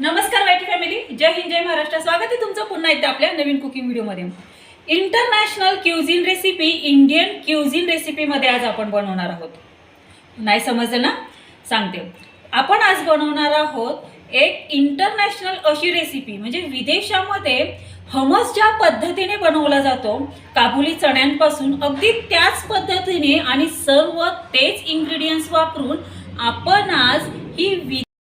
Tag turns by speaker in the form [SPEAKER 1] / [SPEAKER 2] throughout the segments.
[SPEAKER 1] नमस्कार YT family जय हिंद जय महाराष्ट्र. स्वागत आहे तुमचं पुन्हा एकदा आपल्या नवीन कुकिंग व्हिडिओमध्ये international cuisine recipe Indian cuisine रेसिपीमध्ये आज आपण बनवणार आहोत. नाही समजलं ना? सांगते. आपण आज बनवणार आहोत एक इंटरनॅशनल अशी रेसिपी म्हणजे विदेशामध्ये हमस ज्या पद्धतीने बनवला जातो काबुली चण्यांपासून अगदी त्याच पद्धतीने आणि सर्व तेच इन्ग्रेडियंट्स वापरून आपण आज ही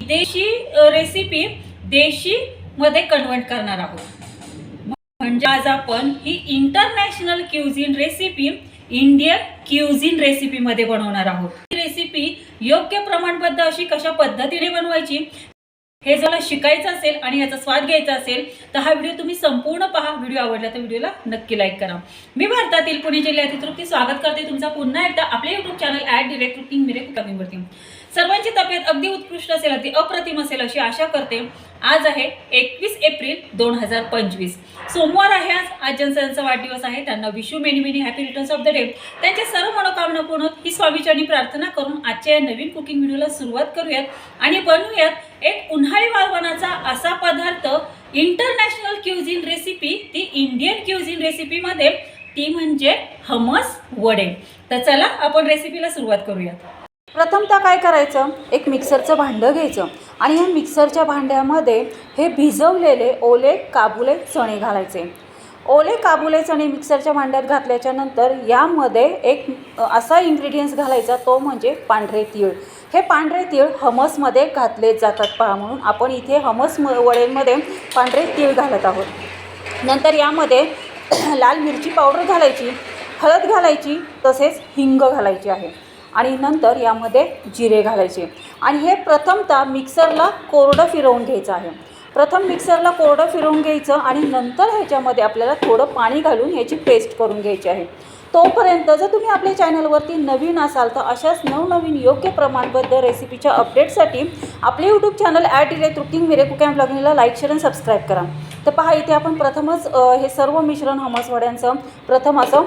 [SPEAKER 1] विदेशी रेसिपी देशी मध्ये कन्वर्ट करणार आहोत. म्हणजे आज आपण ही international cuisine recipe Indian cuisine रेसिपीमध्ये बनवणार आहोत. ही रेसिपी योग्य प्रमाणबद्ध अशी कशा पद्धतीने बनवायची हे जर शिकायचं असेल आणि याचा स्वाद घ्यायचा असेल तर हा व्हिडिओ तुम्ही संपूर्ण पहा. व्हिडिओ आवडला तर व्हिडिओला नक्की लाईक करा. मी भारतातील पुणे जिल्ह्यातील तृप्ती स्वागत करते. तुमचा पुन्हा एकदा आपल्या YouTube channel at direct cooking मिरे कुकिंगवरती सर्वांची तब्येत अगदी उत्कृष्ट असेल अगदी अप्रतिम असेल अशी आशा करते. आज आहे एकवीस एप्रिल दोन हजार पंचवीस. सोमवार आहे आज. आज वाढदिवस आहे. त्यांना wish you many many happy returns of the day त्यांच्या सर्व मनोकामना पूर्ण ही स्वामीचरणी प्रार्थना करून आजच्या या नवीन कुकिंग व्हिडिओला सुरुवात करूयात. आणि बनवूयात एक उन्हाळी वाळवणाचा असा पदार्थ इंटरनॅशनल क्युझिन रेसिपी ती इंडियन क्युझिन रेसिपीमध्ये ती म्हणजे हमस वडे. तर चला आपण रेसिपीला सुरुवात करूयात.
[SPEAKER 2] प्रथमतः काय करायचं? एक मिक्सरचं भांडं घ्यायचं आणि या मिक्सरच्या भांड्यामध्ये हे भिजवलेले ओले काबुले चणे घालायचे. ओले काबुले चणे मिक्सरच्या भांड्यात घातल्याच्या नंतर यामध्ये एक असा इन्ग्रेडियंट्स घालायचा तो म्हणजे पांढरे तीळ. हे पांढरे तीळ हमसमध्ये घातले जातात पहा म्हणून. आपण इथे हमस म- वड्यांमध्ये पांढरे तीळ घालत आहोत. नंतर यामध्ये लाल मिरची पावडर घालायची हळद घालायची तसेच हिंग घालायची आहे. आणि नंतर यामध्ये जिरे घालायचे. आणि हे प्रथमतः मिक्सरला कोरडं फिरवून घ्यायचं आहे. प्रथम मिक्सरला कोरडं फिरवून घ्यायचं आणि नंतर ह्याच्यामध्ये आपल्याला थोडं पाणी घालून ह्याची पेस्ट करून घ्यायची आहे. तोपर्यंत जर तुम्ही आपल्या चॅनलवरती नवीन असाल तर अशाच नवनवीन योग्य प्रमाणबद्ध रेसिपीच्या अपडेटसाठी आपले यूट्यूब चॅनल ॲट इले कुकिंग मिरे कॅम्प लग्नीला लाईक शेअर आणि सबस्क्राईब करा. तर पहा इथे आपण प्रथमच हे सर्व मिश्रण हमसवड्यांचं प्रथम असं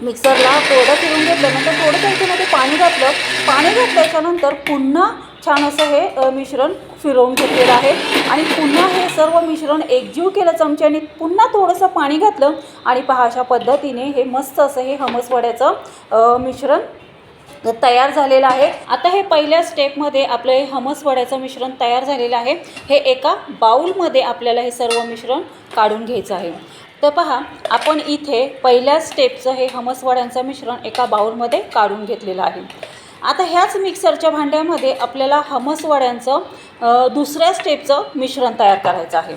[SPEAKER 2] मिक्सरला कोरडं फिरून घेतलं नंतर थोडं त्याच्यामध्ये पाणी घातलं. पाणी घातल्याच्यानंतर पुन्हा छान असं हे मिश्रण फिरवून घेतलेलं आहे. आणि पुन्हा हे सर्व मिश्रण एकजीव केलं चमच्याने पुन्हा थोडंसं पाणी घातलं. आणि पहा अशा पद्धतीने हे मस्त असं हे हमसवड्याचं मिश्रण तयार झालेलं आहे. आता हे पहिल्या स्टेपमध्ये आपलं हे हमस वड्याचं मिश्रण तयार झालेलं आहे. हे एका बाऊलमध्ये आपल्याला हे सर्व मिश्रण काढून घ्यायचं आहे. तर पहा आपण इथे पहिल्या स्टेपचं हे हमसवाड्यांचं मिश्रण एका बाऊलमध्ये काढून घेतलेलं आहे. आता ह्याच मिक्सरच्या भांड्यामध्ये आपल्याला हमसवाड्यांचं दुसऱ्या स्टेपचं मिश्रण तयार करायचं आहे.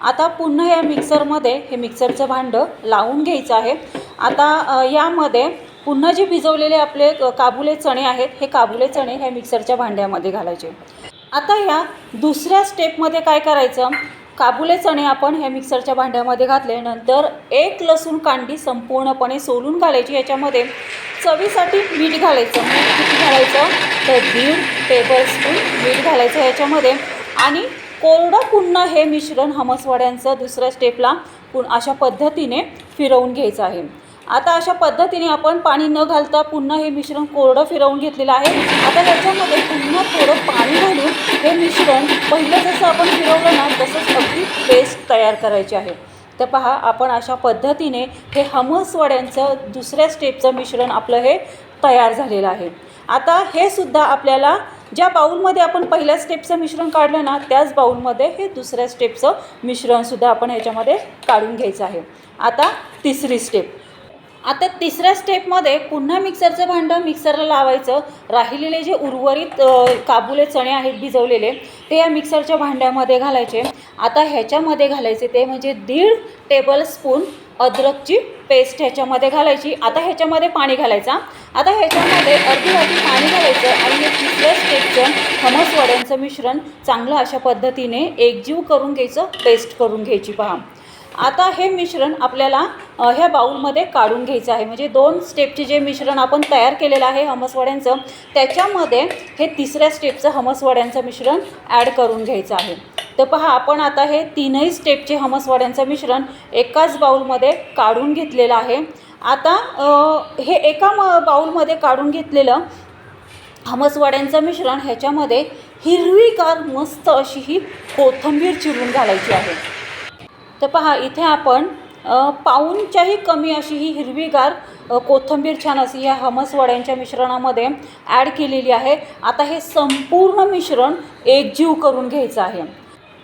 [SPEAKER 2] आता पुन्हा या मिक्सरमध्ये हे मिक्सरचं भांडं लावून घ्यायचं आहे. आता यामध्ये पुन्हा जे भिजवलेले आपले काबुले चणे आहेत हे काबुले चणे ह्या मिक्सरच्या भांड्यामध्ये घालायचे. आता ह्या दुसऱ्या स्टेपमध्ये काय करायचं? काबुले चणे आपण ह्या मिक्सरच्या भांड्यामध्ये घातले. नंतर एक लसूण कांडी संपूर्णपणे सोलून घालायची. याच्यामध्ये चवीसाठी मीठ घालायचं. मीठ किती घालायचं? तर दीड टेबलस्पून मीठ घालायचं ह्याच्यामध्ये. आणि कोरडं पुन्हा हे मिश्रण हमसवाड्यांचं दुसऱ्या स्टेपला पुन अशा पद्धतीने फिरवून घ्यायचं आहे. आता अशा पद्धतीने आपण पाणी न घालता पुन्हा हे मिश्रण कोरडं फिरवून घेतलेलं आहे. आता ह्याच्यामध्ये पुन्हा थोडं पाणी घालून हे मिश्रण पहिलं जसं आपण फिरवलं ना तसंच अगदी पेस्ट तयार करायची आहे. तर पहा आपण अशा पद्धतीने हे हमस वड्यांचं दुसऱ्या स्टेपचं मिश्रण आपलं हे तयार झालेलं आहे. आता हे सुद्धा आपल्याला ज्या बाऊलमध्ये आपण पहिल्या स्टेपचं मिश्रण काढलं ना त्याच बाऊलमध्ये हे दुसऱ्या स्टेपचं मिश्रणसुद्धा आपण ह्याच्यामध्ये काढून घ्यायचं आहे. आता तिसरी स्टेप आता तिसऱ्या स्टेपमध्ये पुन्हा मिक्सरचं भांडं मिक्सरला लावायचं. राहिलेले जे उर्वरित काबुले चणे आहेत भिजवलेले ते या मिक्सरच्या भांड्यामध्ये घालायचे. आता ह्याच्यामध्ये घालायचे ते म्हणजे दीड टेबल स्पून अद्रकची पेस्ट ह्याच्यामध्ये घालायची. आता ह्याच्यामध्ये पाणी घालायचा आता ह्याच्यामध्ये अर्धी वाटी पाणी घालायचं आणि हे तिसऱ्या स्टेपचं हमस वड्यांचं मिश्रण चांगलं अशा पद्धतीने एकजीव करून घ्यायचं पेस्ट करून घ्यायची पहा. आता हे मिश्रण आपल्याला ह्या बाऊलमध्ये काढून घ्यायचं आहे. म्हणजे दोन स्टेपचे जे मिश्रण आपण तयार केलेलं आहे हमसवड्यांचं त्याच्यामध्ये हे तिसऱ्या स्टेपचं हमसवड्यांचं मिश्रण ॲड करून घ्यायचं आहे. तर पहा आपण आता हे तीनही स्टेपचे हमसवड्यांचं मिश्रण एकाच बाऊलमध्ये काढून घेतलेलं आहे. आता हे एका म बाऊलमध्ये काढून घेतलेलं हमसवड्यांचं मिश्रण ह्याच्यामध्ये हिरवीगार मस्त अशी ही कोथिंबीर चिरून घालायची आहे. तर पहा इथे आपण पाऊनच्याही कमी अशी ही हिरवीगार कोथंबीर कोथिंबीर छान अशी ह्या हमस वड्यांच्या मिश्रणामध्ये ॲड केलेली आहे. आता हे संपूर्ण मिश्रण एकजीव करून घ्यायचं आहे.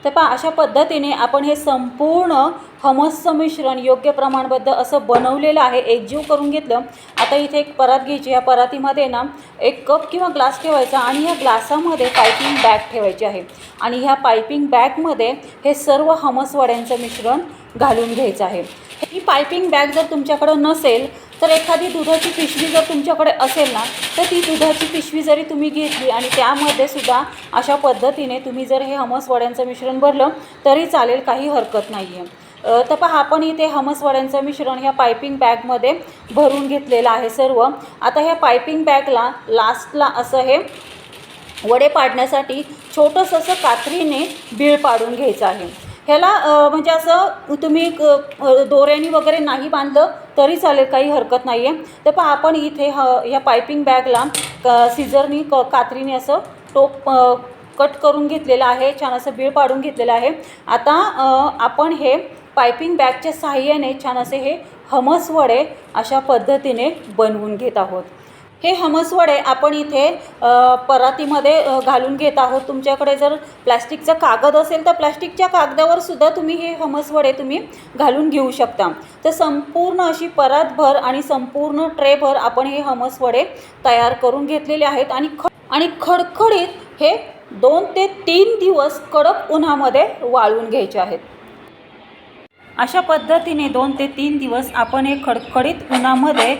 [SPEAKER 2] तर पहा अशा पद्धतीने आपण हे संपूर्ण हमसचं मिश्रण योग्य प्रमाणबद्ध असं बनवलेलं आहे एकजीव करून घेतलं. आता इथे एक परात घ्यायची. या परातीमध्ये ना एक कप किंवा ग्लास ठेवायचा आणि ह्या ग्लासामध्ये पायपिंग बॅग ठेवायची आहे. आणि ह्या पायपिंग बॅगमध्ये हे सर्व हमसवड्यांचं मिश्रण घालून घ्यायचं आहे. ही पायपिंग बॅग जर तुमच्याकडं नसेल तर एखादी दुधाची पिशवी जर तुमच्याकडे असेल ना तर ती दुधाची पिशवी जरी तुम्ही घेतली आणि त्यामध्ये सुद्धा अशा पद्धतीने तुम्ही जर हे हमस वड्यांचं मिश्रण भरलं तरी चालेल काही हरकत नाही आहे तर पहा आपण इथे हमसवड्यांचं मिश्रण ह्या पायपिंग बॅगमध्ये भरून घेतलेलं आहे सर्व. आता ह्या पायपिंग बॅगला लास्टला असं हे वडे पाडण्यासाठी छोटंसं असं कात्रीने बीळ पाडून घ्यायचं आहे. ह्याला म्हणजे असं तुम्ही क- दोऱ्यानी वगैरे नाही बांधलं तरी चालेल काही हरकत नाही आहे तर पहा आपण इथे ह ह्या पायपिंग बॅगला क सिझरनी क कात्रीने असं टोप कट करून घेतलेलं आहे. छान असं बीळ पाडून घेतलेलं आहे. आता आपण हे पायपिंग बॅगच्या सहाय्याने छान असे हे हमस वडे अशा पद्धतीने बनवून घेत आहोत. हे हमस वडे आपण इथे परातीमध्ये घालून घेत आहोत. तुमच्याकडे जर प्लॅस्टिकचा कागद असेल तर प्लॅस्टिकच्या कागदावर सुद्धा तुम्ही हे हमस वडे तुम्ही घालून घेऊ शकता. तर संपूर्ण अशी परातभर आणि संपूर्ण ट्रेभर आपण हे हमस वडे तयार करून घेतलेले आहेत आणि ख आणि खडखडीत हे दोन ते तीन दिवस कडक उन्हामध्ये वाळून घ्यायचे आहेत. अशा पद्धतीने दोन ते तीन दिवस आपण हे खडखडीत उन्हामध्ये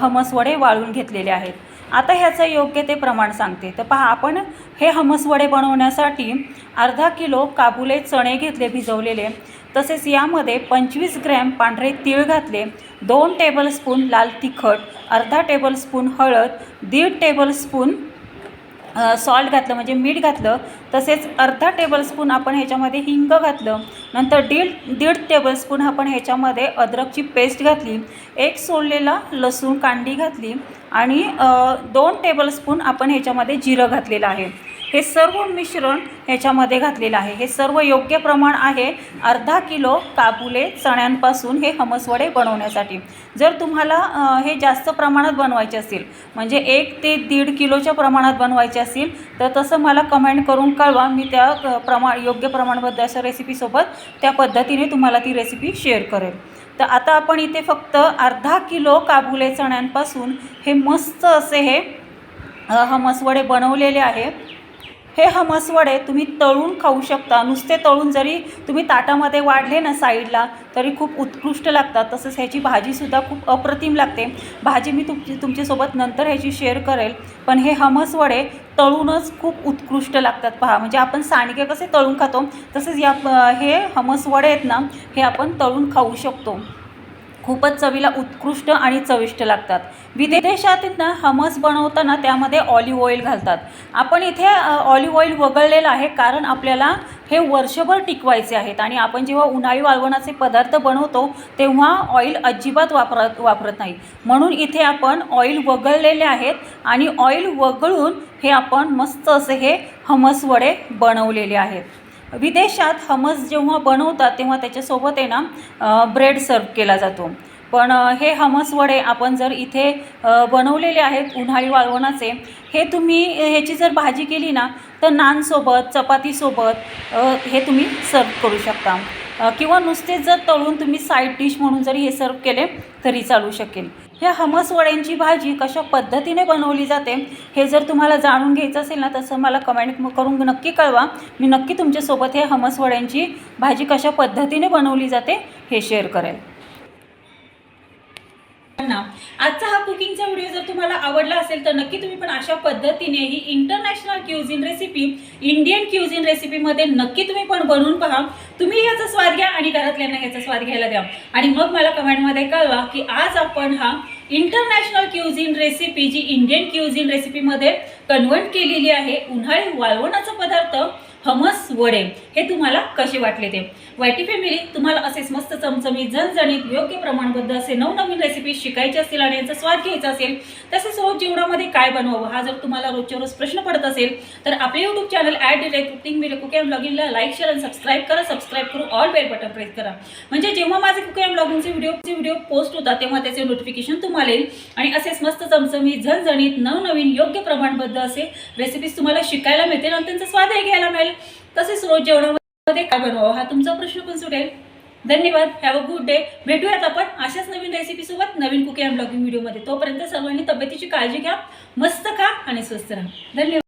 [SPEAKER 2] हमसवडे वाळून घेतलेले आहेत. आता ह्याचं योग्य ते प्रमाण सांगते. तर पहा आपण हे हमसवडे बनवण्यासाठी अर्धा किलो काबुले चणे घेतले भिजवलेले. तसेच यामध्ये पंचवीस ग्रॅम पांढरे तीळ घातले दोन टेबलस्पून लाल तिखट अर्धा टेबलस्पून हळद दीड टेबलस्पून सॉल्ट घातलं म्हणजे मीठ घातलं तसेच अर्धा टेबलस्पून आपण ह्याच्यामध्ये हिंग घातलं नंतर दीड दीड टेबलस्पून आपण ह्याच्यामध्ये अद्रकची पेस्ट घातली एक सोललेला लसूण कांडी घातली आणि दोन टेबलस्पून आपण ह्याच्यामध्ये जिरं घातलेलं आहे. हे सर्व मिश्रण ह्याच्यामध्ये घातलेलं आहे. हे सर्व योग्य प्रमाण आहे. अर्धा किलो काबुले चण्यांपासून हे हमसवडे बनवण्यासाठी. जर तुम्हाला हे जास्त प्रमाणात बनवायचे असेल म्हणजे एक ते दीड किलोच्या प्रमाणात बनवायचे असतील तर तसं मला कमेंट करून कळवा. मी त्या प्रमाण योग्य प्रमाणबद्दल अशा रेसिपीसोबत त्या पद्धतीने तुम्हाला ती रेसिपी शेअर करेल. तर आता आपण इथे फक्त अर्धा किलो काबुले चण्यांपासून हे मस्त असे हे हमसवडे बनवलेले आहे. हे हमस वडे तुम्ही तळून खाऊ शकता. नुसते तळून जरी तुम्ही ताटामध्ये वाढले ना साईडला तरी खूप उत्कृष्ट लागतात. तसंच ह्याची भाजीसुद्धा खूप अप्रतिम लागते. भाजी मी तुमची तुमच्यासोबत नंतर ह्याची शेअर करेल. पण हे हमस वडे तळूनच खूप उत्कृष्ट लागतात पहा. म्हणजे आपण सांडगे कसे तळून खातो तसेच या हे हमस वडे आहेत ना हे आपण तळून खाऊ शकतो. खूपच चवीला उत्कृष्ट आणि चविष्ट लागतात. विदेशातील ना हमस बनवताना त्यामध्ये ऑलिव्ह ऑइल घालतात. आपण इथे ऑलिव्ह ऑइल वगळलेलं आहे कारण आपल्याला हे वर्षभर टिकवायचे आहेत आणि आपण जेव्हा उन्हाळी वाळवणाचे पदार्थ बनवतो तेव्हा ऑइल अजिबात वापरत वापरत नाही. म्हणून इथे आपण ऑइल वगळलेले आहेत आणि ऑइल वगळून हे आपण मस्त असे हे हमस वडे बनवलेले आहेत. विदेशात हमस जेव्हा बनवतात तेव्हा त्याच्यासोबत आहे ना ब्रेड सर्व केला जातो. पण हे हमस वडे आपण जर इथे बनवलेले आहेत उन्हाळी वाळवणाचे हे तुम्ही ह्याची जर भाजी केली ना तर नानसोबत चपातीसोबत हे तुम्ही सर्व करू शकता. किंवा नुसते जर तळून तुम्ही साईड डिश म्हणून जरी हे सर्व केले तरी चालू शकेल. ह्या हमस वड्यांची भाजी कशा पद्धतीने बनवली जाते हे जर तुम्हाला जाणून घ्यायचं असेल ना तसं मला कमेंट करून नक्की कळवा. मी नक्की तुमच्यासोबत हे हमस वड्यांची भाजी कशा पद्धतीने बनवली जाते हे शेअर करेल.
[SPEAKER 1] आजचा हा कुकिंगचा व्हिडिओ जर तुम्हाला आवडला असेल तर नक्की तुम्ही पण अशा पद्धतीने ही international cuisine recipe Indian cuisine रेसिपीमध्ये नक्की तुम्ही पण बनवून पहा. तुम्ही याचा स्वाद घ्या आणि घरातल्यांना याचा स्वाद घ्यायला द्या. आणि मग मला कमेंटमध्ये कळवा की आज आपण हा इंटरनॅशनल क्युझिन रेसिपी जी इंडियन क्युझिन रेसिपीमध्ये कन्वर्ट केलेली आहे उन्हाळी वाळवणाचा पदार्थ हमस वडे. हे तुम्हाला कसे वाटले ते? वायटी फॅमिली तुम्हाला असेच मस्त चमचमीत झणझणीत योग्य प्रमाणबद्ध असे नवनवीन रेसिपी शिकायचे असतील आणि यांचा स्वाद घ्यायचा असेल तसेच रोज जेवणामध्ये काय बनवावं हा जर तुम्हाला रोजच्या रोज प्रश्न पडत असेल तर आपले YouTube channel add direct cooking Vile cooking and ब्लॉगिंगला लाईक शेअर आणि सबस्क्राईब करा. सबस्क्राईब करू ऑल बेल बटन प्रेस करा. म्हणजे जेव्हा माझे कुकिंग अँड ब्लॉगिंगचे व्हिडिओचे व्हिडिओ पोस्ट होतात तेव्हा त्याचे नोटिफिकेशन तुम्हाला येईल. आणि असेच मस्त चमचमीत झणझणीत नवनवीन योग्य प्रमाणबद्ध असे रेसिपीज तुम्हाला शिकायला मिळतील आणि त्यांचा स्वादही घ्यायला मिळेल. तसेच रोज जेवणामध्ये काय बनवावं? हा तुमचा प्रश्न पण सुटेल. धन्यवाद. हॅव अ गुड डे भेटूयात आपण अशाच नवीन रेसिपीसोबत नवीन कुकिंग अँड ब्लॉगिंग व्हिडिओमध्ये तोपर्यंत सर्वांनी तब्येतीची काळजी घ्या मस्त खा आणि स्वस्त राहा. धन्यवाद.